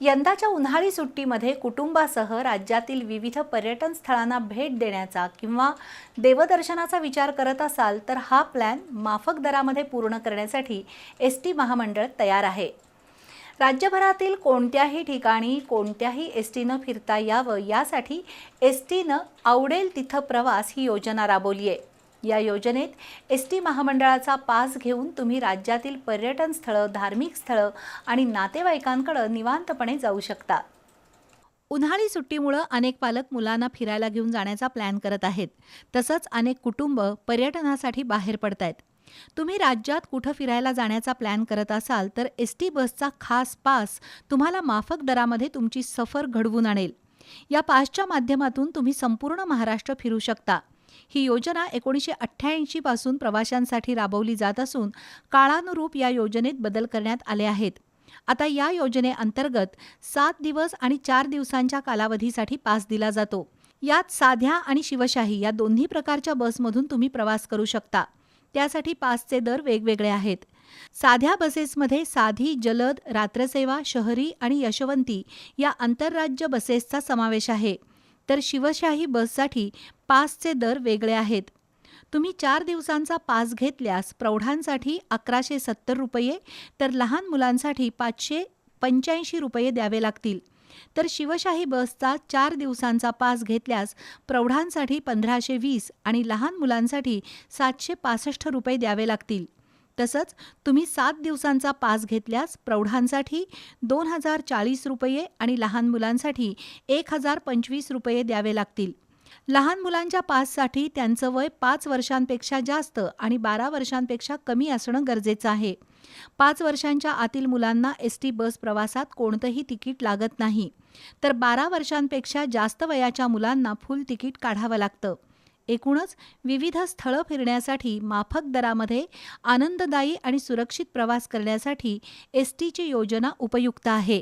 यंदाच्या उन्हाळी सुट्टीमध्ये कुटुंबासह राज्यातील विविध पर्यटन स्थळांना भेट देण्याचा किंवा देवदर्शनाचा विचार करत असाल तर हा प्लॅन माफक दरामध्ये पूर्ण करण्यासाठी एस टी महामंडळ तयार आहे. राज्यभरातील कोणत्याही ठिकाणी कोणत्याही एस टीनं फिरता यावं यासाठी एस टीनं आवडेल तिथं प्रवास ही योजना राबवली आहे या योजनेत एस टी महामंडळाचा पास घेऊन तुम्ही राज्यातील पर्यटन स्थळं धार्मिक स्थळं आणि नातेवाईकांकडं निवांतपणे जाऊ शकता. उन्हाळी सुट्टीमुळं अनेक पालक मुलांना फिरायला घेऊन जाण्याचा प्लॅन करत आहेत. तसंच अनेक कुटुंब पर्यटनासाठी बाहेर पडत आहेत तुम्ही राज्यात कुठं फिरायला जाण्याचा प्लॅन करत असाल तर एस टी बसचा खास पास तुम्हाला माफक दरामध्ये तुमची सफर घडवून आणेल. या पासच्या माध्यमातून तुम्ही संपूर्ण महाराष्ट्र फिरू शकता. ही योजना एकोणीसशे अठ्ठ्याऐंशी पासून प्रवाशांसाठी राबवली जात असून काळानुरूप या योजनेत बदल करण्यात आले आहेत. आता या योजनेअंतर्गत सात दिवस आणि चार दिवसांच्या कालावधीसाठी पास दिला जातो. यात साध्या आणि शिवशाही या दोन्ही प्रकारच्या बसमधून तुम्ही प्रवास करू शकता. त्यासाठी पासचे दर वेगवेगळे आहेत. साध्या बसेसमध्ये साधी जलद रात्रसेवा शहरी आणि यशवंती या आंतरराज्य बसेसचा समावेश आहे. तर शिवशाही बससाठी पासचे दर वेगळे आहेत. तुम्ही चार दिवसांचा पास घेतल्यास प्रौढांसाठी अकराशे सत्तर रुपये तर लहान मुलांसाठी पाचशे पंच्याऐंशी रुपये द्यावे लागतील. तर शिवशाही बसचा चार दिवसांचा पास घेतल्यास प्रौढांसाठी पंधराशे वीस आणि लहान मुलांसाठी सातशे पासष्ट रुपये द्यावे लागतील. तसंच तुम्ही सात दिवसांचा पास घेतल्यास प्रौढांसाठी दोन हजार चाळीस रुपये आणि लहान मुलांसाठी एक हजार पंचवीस रुपये द्यावे लागतील. लहान मुलांच्या पाससाठी त्यांचं वय पाच वर्षांपेक्षा जास्त आणि बारा वर्षांपेक्षा कमी असणं गरजेचं आहे. पाच वर्षांच्या आतील मुलांना एस टी बस प्रवासात कोणतंही तिकीट लागत नाही. तर बारा वर्षांपेक्षा जास्त वयाच्या मुलांना फुल तिकीट काढावं लागतं. एकूणच विविध स्थळं फिरण्यासाठी माफक दरामध्ये आनंददायी आणि सुरक्षित प्रवास करण्यासाठी एस टीची योजना उपयुक्त आहे.